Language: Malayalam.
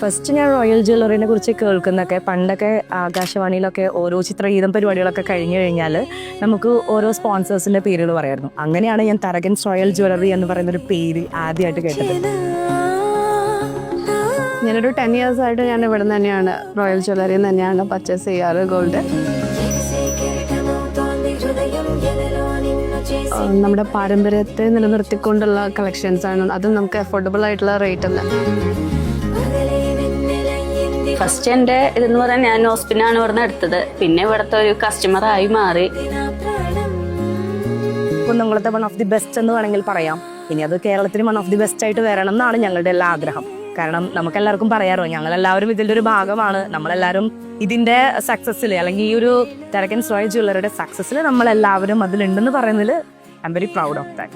ഫസ്റ്റ് ഞാൻ റോയൽ ജ്വല്ലറിനെ കുറിച്ച് കേൾക്കുന്നൊക്കെ പണ്ടൊക്കെ ആകാശവാണിയിലൊക്കെ ഓരോ ചിത്രഗീതം പരിപാടികളൊക്കെ കഴിഞ്ഞു കഴിഞ്ഞാൽ നമുക്ക് ഓരോ സ്പോൺസേഴ്സിന്റെ പേരുകൾ പറയായിരുന്നു. അങ്ങനെയാണ് ഞാൻ തരകൻസ് റോയൽ ജ്വല്ലറി എന്ന് പറയുന്ന ഒരു പേര് ആദ്യമായിട്ട് കേട്ടത്. ഞാനൊരു ടെൻ ഇയേഴ്സ് ആയിട്ട് ഞാൻ ഇവിടെ തന്നെയാണ്. റോയൽ ജ്വല്ലറിയിൽ തന്നെയാണ് പർച്ചേസ് ചെയ്യാറ് ഗോൾഡ് നമ്മുടെ പാരമ്പര്യത്തെ നിലനിർത്തിക്കൊണ്ടുള്ള കളക്ഷൻസ് ആണ്. അതും നമുക്ക് അഫോർഡബിൾ ആയിട്ടുള്ള റേറ്റ് അല്ല ഫസ്റ്റ് എന്റെ ഇതെന്ന് പറയാൻ ഞാൻ ഹോസ്പിറ്റലാണ് ഇവിടുന്ന് എടുത്തത്. പിന്നെ ഇവിടുത്തെ ഒരു കസ്റ്റമർ ആയി മാറി. കുന്നംകുളത്തെ വൺ ഓഫ് ദി ബെസ്റ്റ് എന്ന് വേണമെങ്കിൽ പറയാം. ഇനി അത് കേരളത്തിന് വൺ ഓഫ് ദി ബെസ്റ്റ് ആയിട്ട് വരണം എന്നാണ് ഞങ്ങളുടെ എല്ലാ ആഗ്രഹം. കാരണം നമുക്ക് എല്ലാവർക്കും പറയാറോ ഞങ്ങൾ എല്ലാവരും ഇതിന്റെ ഒരു ഭാഗമാണ്. നമ്മളെല്ലാവരും ഇതിന്റെ സക്സസ്സിൽ അല്ലെങ്കിൽ ഈ ഒരു തെരക്കൻ സ്വയ ജ്വല്ലറിയുടെ സക്സസ്സിൽ നമ്മളെല്ലാവരും അതിലുണ്ടെന്ന് പറയുന്നതിൽ I am very proud of that